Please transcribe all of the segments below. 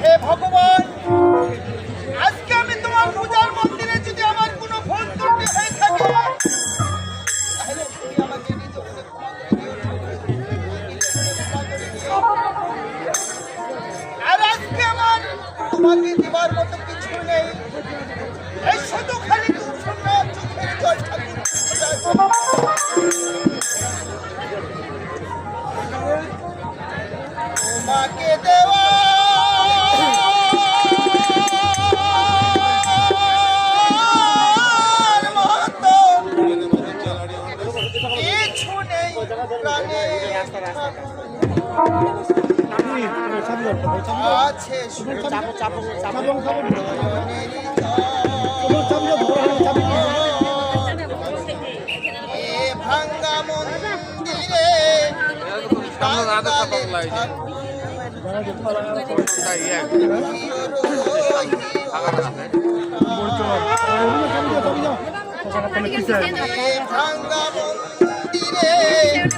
হে ভগবান আছে চাপো চাপো চাপো চাপো ভাঙ্গা মন্দিরে ভাঙ্গা মন্দিরে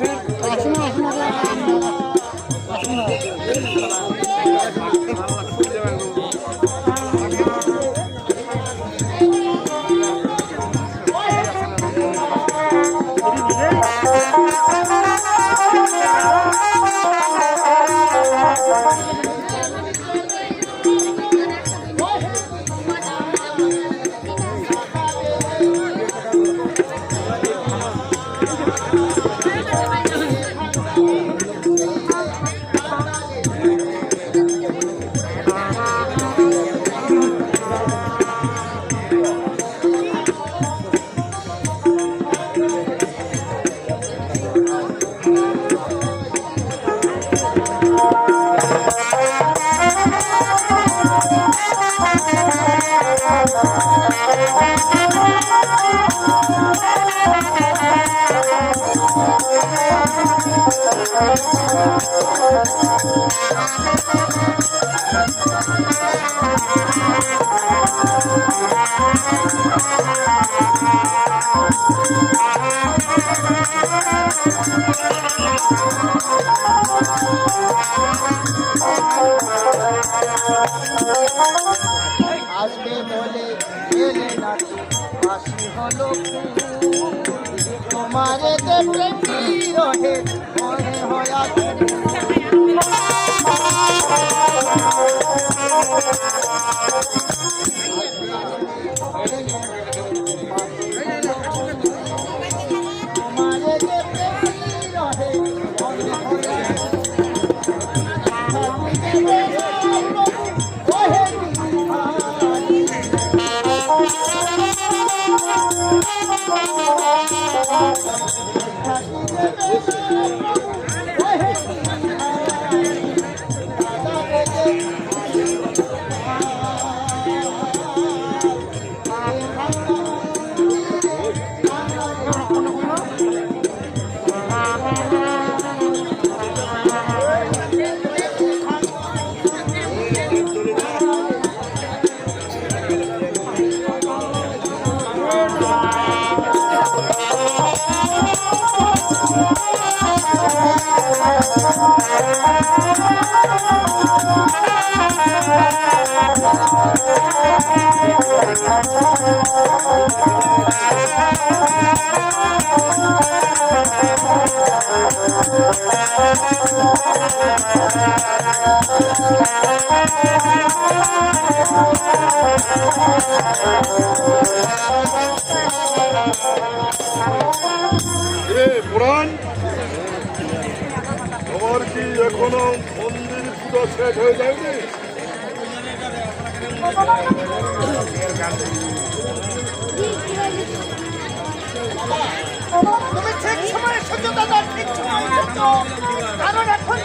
হলো তোমার দেবে পুরাণ আমার কি এখনও? সেট হয়ে যায়নি তুমি ঠিক সময়ে সহ্য দাদা, ঠিক সময়ে কারণ এখন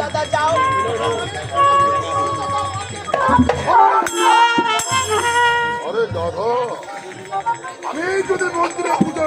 দাদা যাও আমি যদি মন্দিরে পুজো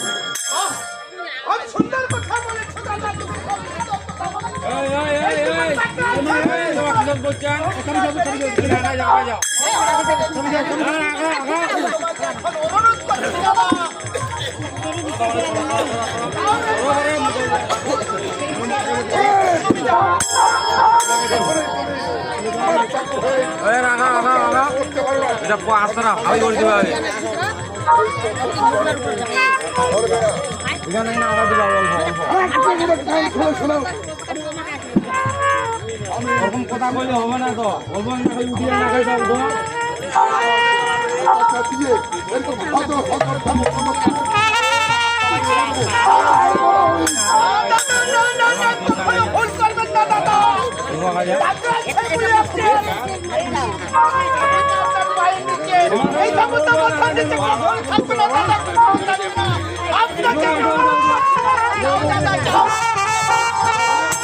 এটা আসতে না হাবি করে না আওয়াজ দিবে অল্প অল্প ওরকম কথা কইলে হবে না তো? বলব না উঠিয়ে না খাই আপনাকে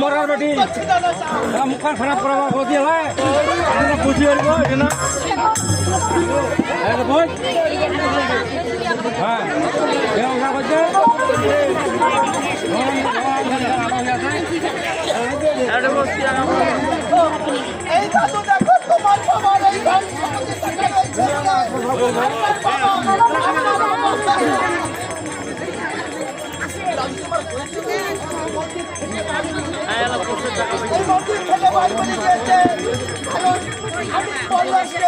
মরার বেটি। মুখান খারাপ করাবার গতি হয়। বুঝি এটা না? হ্যাঁ করছে এই দাদু দেখো তোমার বাবার এই ধন সম্পত্তি টাকা রয়েছে এই মন্দির থেকে বার করে দিয়েছে কারণ আমি পরিবারকে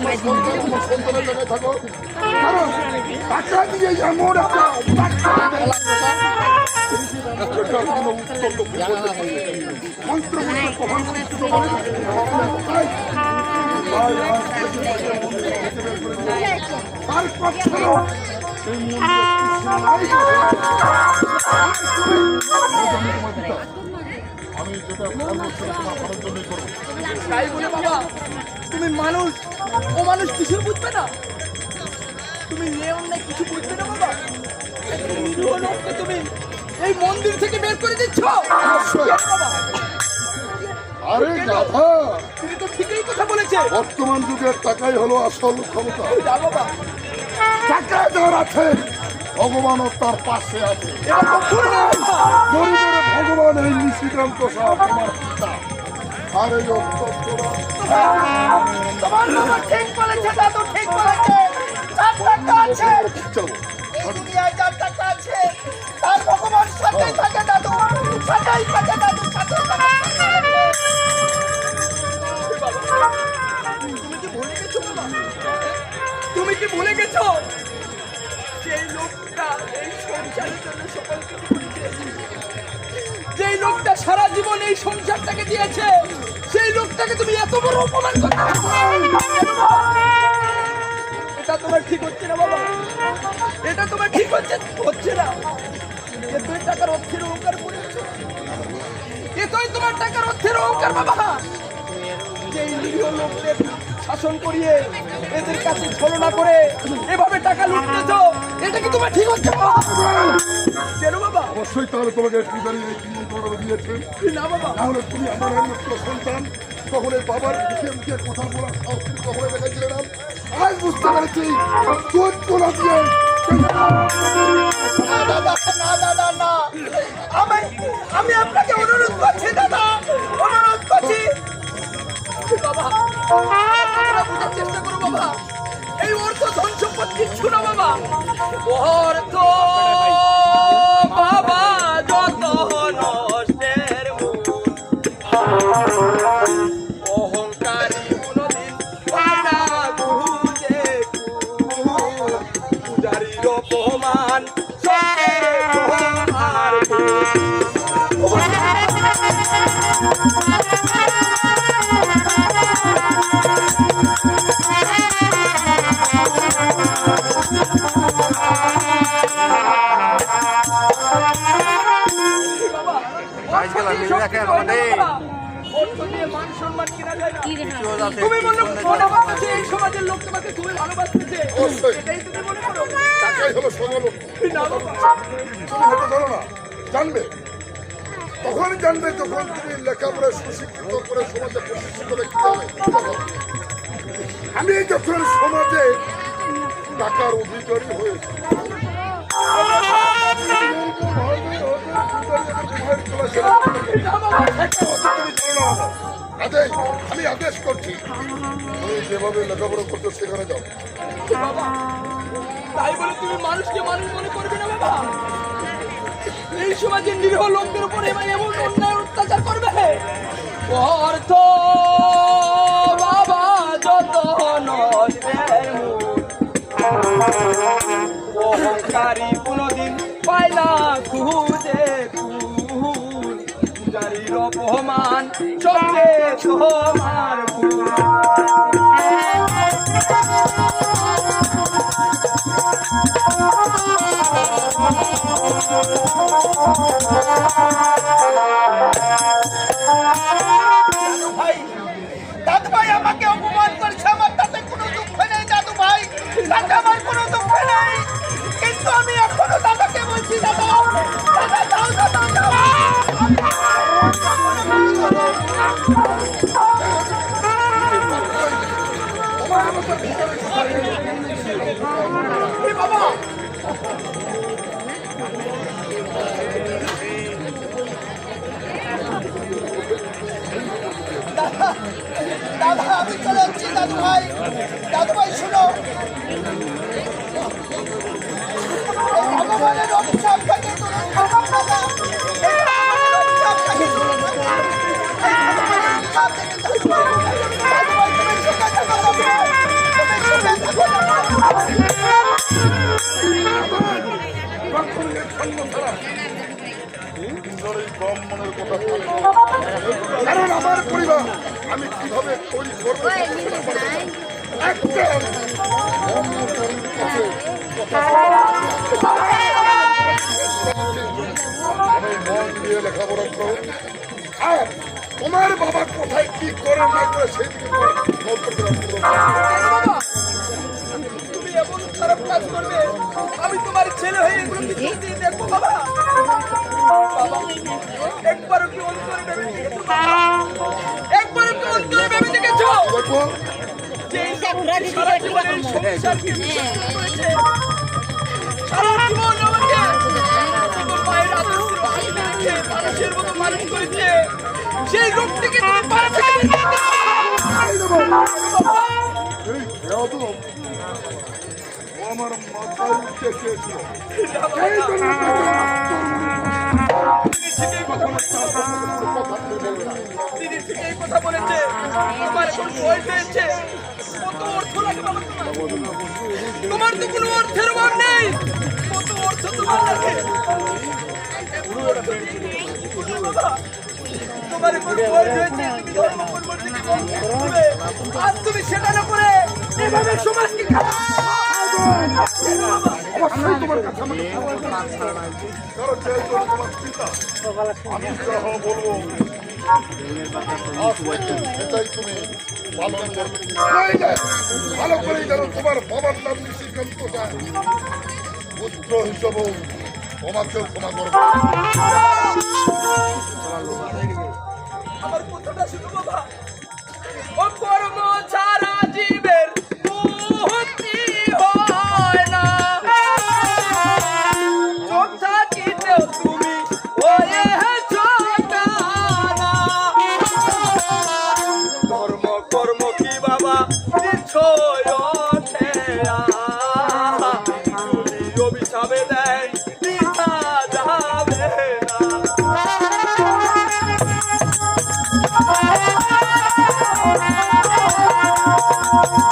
তুমি আমার সন্তান তোমার সন্তানের জায়গায় থাকো কারণ টাকা দিয়ে এমন একটা তার পক্ষে আমি যেটা তোমার ভালোর জন্যই করব। তাই বলে বাবা তুমি মানুষ ও মানুষ কিছু বুঝবে না। তুমি নিয়ে অন্যায় কিছু বুঝবে না বাবা। নিরীহ লোককে তুমি এই মন্দির থেকে বের করে দিচ্ছ। আরে গাধা তুমি তো ঠিকই কথা বলেছে। বর্তমান যুগের টাকাই হলো আসল ক্ষমতা। টাকা যার আছে। ভগবানও তার পাশে আছে। ভগবান এই নিশিকান্ত সাহা পিতা। আর এই তোমার বাবা ঠিক বলেছে দাদু ঠিক বলেছে। চার টাকা আছে। এই দুনিয়ায় যার টাকা আছে তার ভগবান সাথেই থাকে দাদু। সাথেই থাকে দাদু সাথেই থাকে। তুমি কি ভুলে গেছো সেই লোকটা এই সংসারের জন্য যেই লোকটা সারা জীবন এই সংসারটাকে দিয়েছে সেই লোকটাকে তুমি এত বড় অপমান এটা তোমার ঠিক হচ্ছে না, বাবা। এটা তোমার ঠিক হচ্ছে হচ্ছে না। এ তুই টাকার অর্থের অহংকার এ তুই তোমার টাকার অর্থের অহংকার, বাবা। যে লোকদের শাসন করিয়ে এদের কাছে ছলনা করে এভাবে টাকা লুটতেছ, এটা কি তোমার ঠিক হচ্ছে কেন, বাবা? অবশ্যই তাহলে তোমাকে পূজারী এই তিন করবে দিয়েছে না বাবা। তাহলে তুমি আমার একমাত্র সন্তান। তখন বাবার মুখে মুখে কথা বলা সাহস কখনো দেখাইছিলে না? আজ বুঝতে পেরেছি আমি আমি আপনাকে অনুরোধ করছি, দাদা। অনুরোধ করছি। বাবা বোঝার চেষ্টা করো, বাবা। এই অর্থ ধন সম্পদ কিচ্ছু না, বাবা। অর্থ অহংকারী কোনদিন পায় না বুঝে কুল। পূজারীর অপমান সঙ্গে তোমার তুমি মনে মনে করতেছে এই সমাজের লোক তোমাকে তুমি ভালোবাসতেছে। এটাই তুমি মনে করো? টাকাই হলো সঙ্গল না। বাবা তুমি হয়তো জানো না। জানবে। তখন জানবে যখন তুমি লেখাপড়া সুশিক্ষিত করে সমাজে প্রতিষ্ঠিত ব্যক্তি হবে। আমি যখন সমাজে টাকার অধিকারী হয়েছি আদেশ, আমি আদেশ করছি। তুমি যেভাবে লেখাপড়া করছ, সেখানে যাও। তাই বলে তুমি মানুষকে মানুষ মনে করবে না, বাবা? এই সমাজের নিরীহ লোকদের উপর এবার এমন অন্যায় অত্যাচার করবে? অর্থ বাবা যত অহংকারী কোনদিন পায় না খুঁজে কুল সমান চলে তোমার Thank. দাদা আমি চলে যাচ্ছি দাদু ভাই দাদু ভাই শুনো। কারণ আমার পরিবার আমি কীভাবে তৈরি করব মন দিয়ে লেখাপড়া করো আর তোমার বাবা কোথায় কি করে না করে সেই দিকে তুমি এমন খারাপ কাজ করবে আমি তোমার ছেলে হয়ে এগুলো মানুষের মতো মানুষ করেছে সেই তুমি পার আমার মাথায় চেয়েছিল এই জন্য তাকে তিনি ঠিকই কথা বলেছে। তোমার এখন বয়স হয়েছে। তোমার তো কোনো অর্থের অভাব নেই। কত অর্থ তোমার কাছে। আমি বলব। তুমি পালন করবে। ভালো করে যেন তোমার বাবার নাম শ্রীকান্ত যায় পুত্র হিসেবেও তোমাকেও ক্ষমা করবে। আমার কথাটা শুধু বাবা।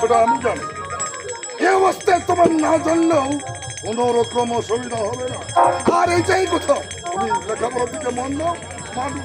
সেটা আমি জানি। এ অবস্থায় তোমার না জানলেও কোনো রকম অসুবিধা হবে না। আর এইটাই কথা। তুমি লেখাপড়ার দিকে মন দাও মানুষ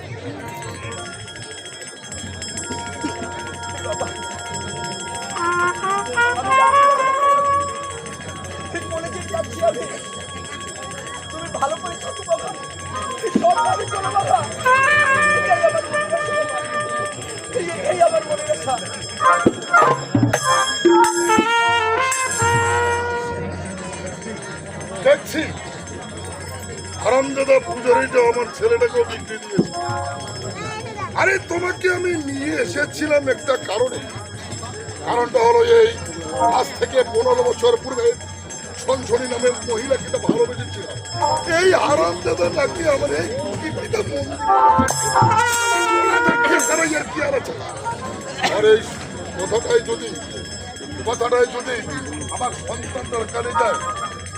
আমি তুমি বাবা। এটাই আমার দেখছি। পূজারিটা আমার ছেলেটাকেও বিক্রি দিয়েছে। আরে, তোমাকে আমি নিয়ে এসেছিলাম একটা কারণে। কারণটা হলো এই আজ থেকে পনেরো বছর পূর্বে সনসনি নামের মহিলাকে ভালোবেসেছিলাম। এই হারামজাদা নাকি আমার এই কুটিপিতা মন্দির? কি আর আছে? আর এই কথাটাই যদি কথাটাই যদি আমার সন্তানটার কানে যায়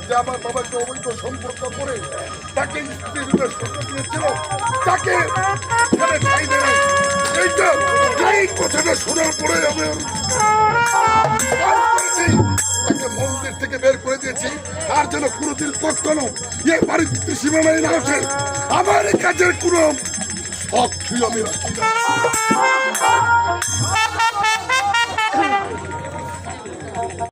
যে আমার বাবাকে অবৈধ সম্পর্ক করে তাকে স্ত্রী রূপে সুখ দিয়েছিল, তাকে এইটা এই কথাটা শোনার পরে আমি। তাকে মন্দির থেকে বের করে দিয়েছি। আর যেন কোনোদিন কখনো এ বাড়ির সীমানায় না আসে আমার কাজের কোনো শখ আমি